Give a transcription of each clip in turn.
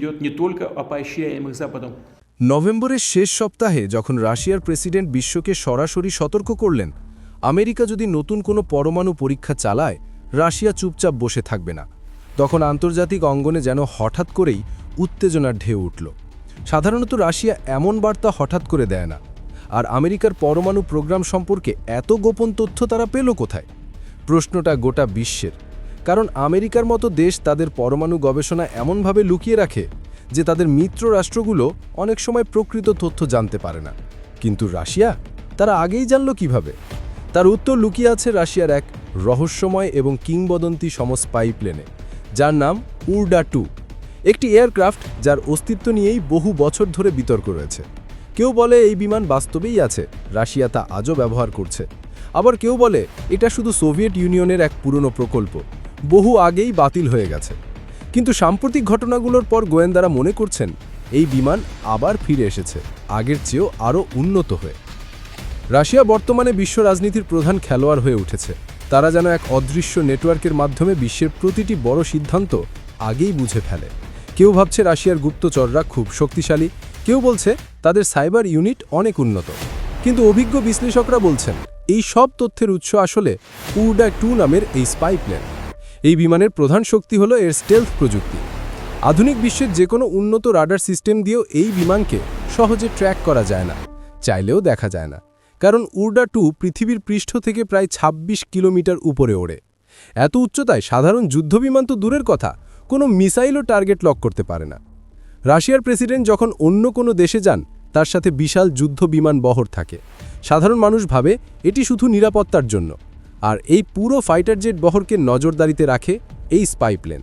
идет не только о поощряемых Западом নভেম্বরের শেষ সপ্তাহে যখন রাশিয়ার প্রেসিডেন্ট বিশ্বকে সরাসরি সতর্ক করলেন আমেরিকা যদি নতুন কোনো পরমাণু পরীক্ষা চালায় রাশিয়া চুপচাপ বসে থাকবে না তখন আন্তর্জাতিক অঙ্গনে যেন হঠাৎ করেই উত্তেজনার ঢেউ উঠল সাধারণত রাশিয়া এমন বার্তা হঠাৎ করে দেয় না আর আমেরিকার পরমাণু প্রোগ্রাম সম্পর্কে এত গোপন তথ্য তারা পেল কোথায় প্রশ্নটা গোটা বিশ্বের কারণ আমেরিকার মতো দেশ তাদের পরমাণু গবেষণা এমনভাবে লুকিয়ে রাখে যে তাদের মিত্র রাষ্ট্রগুলো অনেক সময় প্রকৃত তথ্য জানতে পারে না। কিন্তু রাশিয়া? তারা আগেই জানল কীভাবে? তার উত্তর লুকিয়ে আছে রাশিয়ার এক রহস্যময় এবং কিংবদন্তি সম স্পাই প্লেনে যার নাম উর্ডা টু। একটি এয়ারক্রাফট যার অস্তিত্ব নিয়েই বহু বছর ধরে বিতর্ক রয়েছে। কেউ বলে এই বিমান বাস্তবেই আছে, রাশিয়া তা আজও ব্যবহার করছে। আবার কেউ বলে এটা শুধু সোভিয়েত ইউনিয়নের এক পুরনো প্রকল্প। বহু আগেই বাতিল হয়ে গেছে। কিন্তু সাম্প্রতিক ঘটনাগুলোর পর গোয়েন্দারা মনে করছেন, এই বিমান আবার ফিরে এসেছে, আগের চেয়েও আরও উন্নত হয়ে। রাশিয়া বর্তমানে বিশ্ব রাজনীতির প্রধান খেলোয়াড় হয়ে উঠেছে। তারা যেন এক অদৃশ্য নেটওয়ার্কের মাধ্যমে বিশ্বের প্রতিটি বড় সিদ্ধান্ত আগেই বুঝে ফেলে। কেউ ভাবছে রাশিয়ার গুপ্তচররা খুব শক্তিশালী, কেউ বলছে তাদের সাইবার ইউনিট অনেক উন্নত। কিন্তু অভিজ্ঞ বিশ্লেষকরা বলছেন, এই সব তথ্যের উৎস আসলে উডা টু নামের এই স্পাই প্লেন এই বিমানের প্রধান শক্তি হল এর স্টেলথ প্রযুক্তি। আধুনিক বিশ্বের যে কোনো উন্নত রাডার সিস্টেম দিয়েও এই বিমানকে সহজে ট্র্যাক করা যায় না, চাইলেও দেখা যায় না। কারণ উর্ডা টু পৃথিবীর পৃষ্ঠ থেকে প্রায় ২৬ কিলোমিটার উপরে ওড়ে। এত উচ্চতায় সাধারণ যুদ্ধবিমান তো দূরের কথা, কোনো মিসাইলও টার্গেট লক করতে পারে না। রাশিয়ার প্রেসিডেন্ট যখন অন্য কোনো দেশে যান, তার সাথে বিশাল যুদ্ধ বিমান বহর থাকে। সাধারণ মানুষ ভাবে এটি শুধু নিরাপত্তার জন্য। আর এই পুরো ফাইটার জেট বহরকে নজরদারিতে রাখে এই স্পাই প্লেন।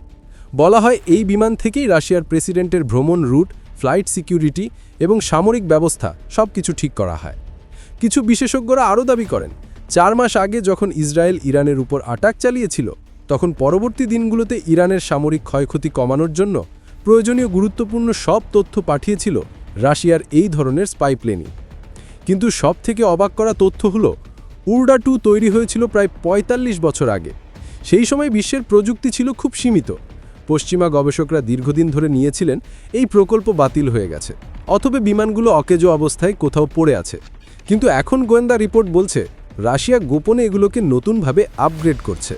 বলা হয় এই বিমান থেকেই রাশিয়ার প্রেসিডেন্টের ভ্রমণ রুট, ফ্লাইট সিকিউরিটি এবং সামরিক ব্যবস্থা সব কিছু ঠিক করা হয়। কিছু বিশেষজ্ঞরা আরও দাবি করেন, চার মাস আগে যখন ইসরায়েল ইরানের উপর আটাক চালিয়েছিল, তখন পরবর্তী দিনগুলোতে ইরানের সামরিক ক্ষয়ক্ষতি কমানোর জন্য প্রয়োজনীয় গুরুত্বপূর্ণ সব তথ্য পাঠিয়েছিল রাশিয়ার এই ধরনের স্পাই প্লেনই। কিন্তু সব থেকে অবাক করা তথ্য হল উর্ডা টু তৈরি হয়েছিল প্রায় ৪৫ বছর আগে। সেই সময় বিশ্বের প্রযুক্তি ছিল খুব সীমিত। পশ্চিমা গবেষকরা দীর্ঘদিন ধরে নিয়েছিলেন, এই প্রকল্প বাতিল হয়ে গেছে। অথবা বিমানগুলো অকেজো অবস্থায় কোথাও পড়ে আছে। কিন্তু এখন গোয়েন্দা রিপোর্ট বলছে, রাশিয়া গোপনে এগুলোকে নতুনভাবে আপগ্রেড করছে।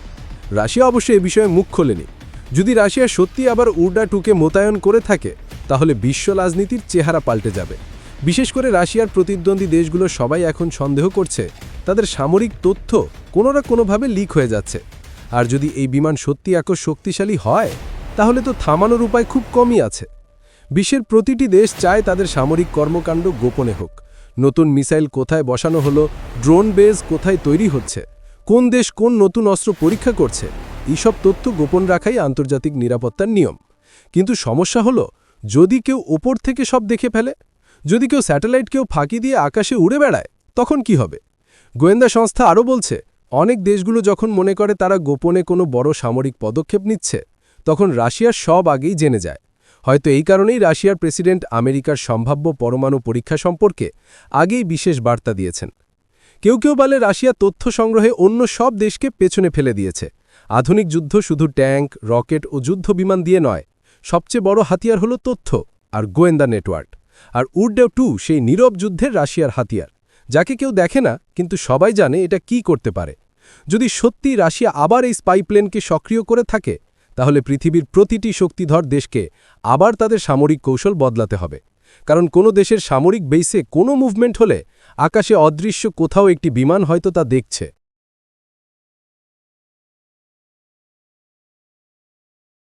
রাশিয়া অবশ্য এ বিষয়ে মুখ খোলেনি। যদি রাশিয়া সত্যি আবার উর্ডা টুকে মোতায়েন করে থাকে, তাহলে বিশ্ব রাজনীতির চেহারা পাল্টে যাবে। বিশেষ করে রাশিয়ার প্রতিদ্বন্দ্বী দেশগুলো সবাই এখন সন্দেহ করছে তাদের সামরিক তথ্য কোনো না কোনোভাবে লিক হয়ে যাচ্ছে। আর যদি এই বিমান সত্যি এত শক্তিশালী হয়, তাহলে তো থামানোর উপায় খুব কমই আছে। বিশ্বের প্রতিটি দেশ চায় তাদের সামরিক কর্মকাণ্ড গোপনে হোক। নতুন মিসাইল কোথায় বসানো হলো, ড্রোন বেজ কোথায় তৈরি হচ্ছে, কোন দেশ কোন নতুন অস্ত্র পরীক্ষা করছে, এইসব তথ্য গোপন রাখাই আন্তর্জাতিক নিরাপত্তার নিয়ম। কিন্তু সমস্যা হলো, যদি কেউ ওপর থেকে সব দেখে ফেলে, যদি কেউ স্যাটেলাইট কেউ ফাঁকি দিয়ে আকাশে উড়ে বেড়ায়, তখন কি হবে? গোয়েন্দা সংস্থা আরও বলছে, অনেক দেশগুলো যখন মনে করে তারা গোপনে কোনো বড় সামরিক পদক্ষেপ নিচ্ছে, তখন রাশিয়ার সব আগেই জেনে যায়। হয়তো এই কারণেই রাশিয়ার প্রেসিডেন্ট আমেরিকার সম্ভাব্য পরমাণু পরীক্ষা সম্পর্কে আগেই বিশেষ বার্তা দিয়েছেন। কেউ কেউ বলে রাশিয়া তথ্য সংগ্রহে অন্য সব দেশকে পেছনে ফেলে দিয়েছে। আধুনিক যুদ্ধ শুধু ট্যাঙ্ক, রকেট ও যুদ্ধ বিমান দিয়ে নয়, সবচেয়ে বড় হাতিয়ার হলো তথ্য আর গোয়েন্দা নেটওয়ার্ক। আর উডডেও টু সেই নীরব যুদ্ধের রাশিয়ার হাতিয়ার। যাকে কেউ দেখে না, কিন্তু সবাই জানে এটা কি করতে পারে। যদি সত্যি রাশিয়া আবার এই স্পাই প্লেনকে সক্রিয় করে থাকে, তাহলে পৃথিবীর প্রতিটি শক্তিধর দেশকে আবার তাদের সামরিক কৌশল বদলাতে হবে। কারণ কোনো দেশের সামরিক বেইসে কোনো মুভমেন্ট হলে আকাশে অদৃশ্য কোথাও একটি বিমান হয়তো তা দেখছে।